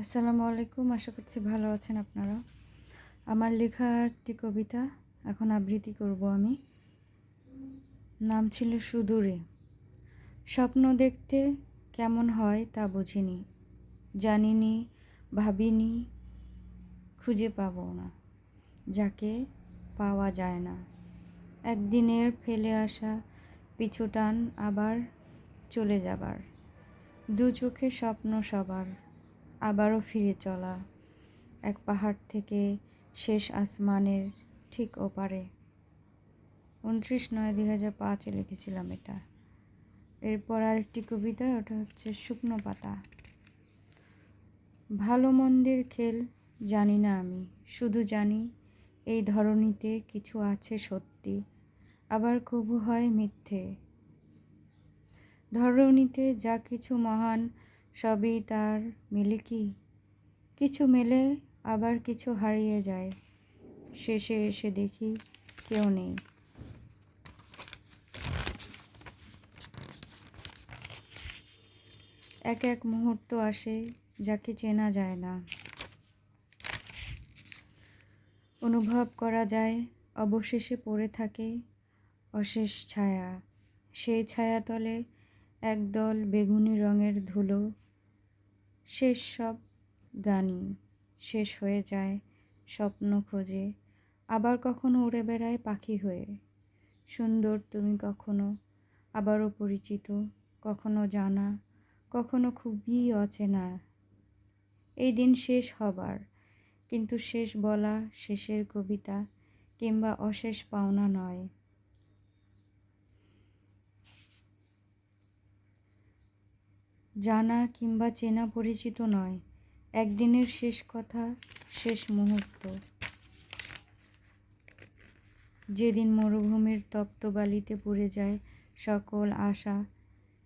আসসালামু আলাইকুম, আশা করছি ভালো আছেন আপনারা। আমার লেখা একটি কবিতা, এখন আবৃত্তি করব আমি। নাম ছিল সুদূরে। স্বপ্ন দেখতে কেমন হয় তা বুঝিনি, জানিনি, ভাবিনি, খুঁজে পাবো না, যাকে পাওয়া যায় না। একদিনের ফেলে আসা পিছুটান আবার চলে যাবার, দু চোখে স্বপ্ন সবার। আবারও ফিরে চলা। এক পাহাড় থেকে শেষ আসমানের ঠিক ওপারে। উনত্রিশ নয় দুই হাজার পাঁচে লিখেছিলাম এটা। এরপর আরেকটি কবিতা ওটা হচ্ছে শুকনো পাতা। ভালো মন্দের খেল জানি না আমি, শুধু জানি এই ধরনীতে কিছু আছে সত্যি, আবার কবু হয় মিথ্যে। ধরণীতে যা কিছু মহান সবই তার মেলে কি? কিছু মেলে, আবার কিছু হারিয়ে যায়। শেষে এসে দেখি কেউ নেই। এক এক মুহূর্ত আসে, যাকে চেনা যায় না। অনুভব করা যায়, অবশেষে পড়ে থাকে অশেষ ছায়া। সেই ছায়াতলে একদল বেগুনি রঙের ধুলো শেষ সব গানই, শেষ হয়ে যায় স্বপ্ন খোঁজে, আবার কখনো উড়ে বেড়ায় পাখি হয়ে। সুন্দর তুমি কখনো, আবারও পরিচিত, কখনো জানা, কখনো খুবই অচেনা। এই দিন শেষ হবার, কিন্তু শেষ বলা, শেষের কবিতা কিংবা অশেষ পাওনা নয়। জানা কিংবা চেনা পরিচিত নয়। একদিনের শেষ কথা, শেষ মুহূর্ত। যেদিন মরুভূমির তপ্ত বালিতে পুড়ে যায় সকল আশা,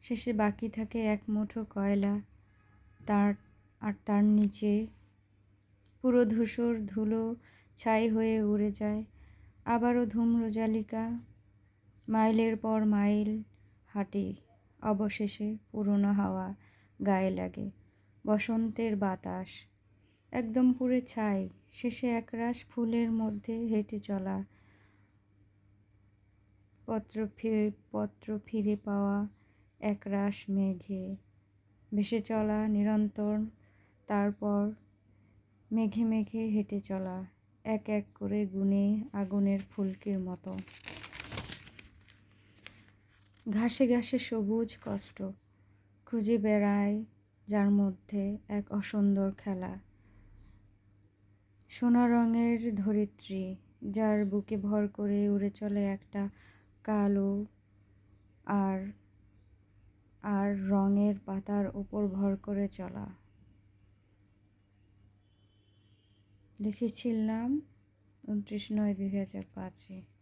শেষে বাকি থাকে এক মুঠো কয়লা। তার, আর তার নিচে পুরো ধূসর ধুলো ছাই হয়ে উড়ে যায়। আবারও ধূম্রজালিকা মাইলের পর মাইল হাঁটি। অবশেষে পুরনো হাওয়া গায়ে লাগে। বসন্তের বাতাস, একদম পুরে ছাই, শেষে একরাশ ফুলের মধ্যে হেঁটে চলা। পত্র ফিরে পত্র ফিরে পাওয়া একরাশ মেঘে। ভেসে চলা নিরন্তর, তারপর মেঘে মেঘে হেঁটে চলা, এক এক করে গুনে আগুনের ফুলকির মতো। ঘাসে ঘাসে সবুজ কষ্ট, খুঁজে বেড়ায় যার মধ্যে এক অসুন্দর খেলা। সোনা রঙের ধরিত্রী, যার বুকে ভর করে উড়ে চলে একটা কালো আর আর রঙের পাতার উপর ভর করে চলা। লিখেছিলাম উনত্রিশ নয় দুই হাজার পাঁচে।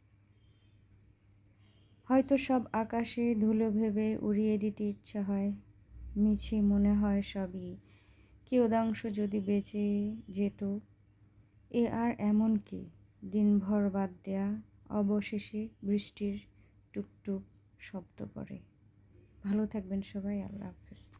হয়তো সব আকাশে ধুলো ভেবে উড়িয়ে দিতে ইচ্ছা হয়, মিছে মনে হয় সবই। কিয়দাংশ যদি বেঁচে যেত, এ আর এমন কি? দিনভর বাদ দেয়া, অবশেষে বৃষ্টির টুকটুক শব্দ করে ভালো থাকবেন সবাই, আল্লাহ হাফেজ।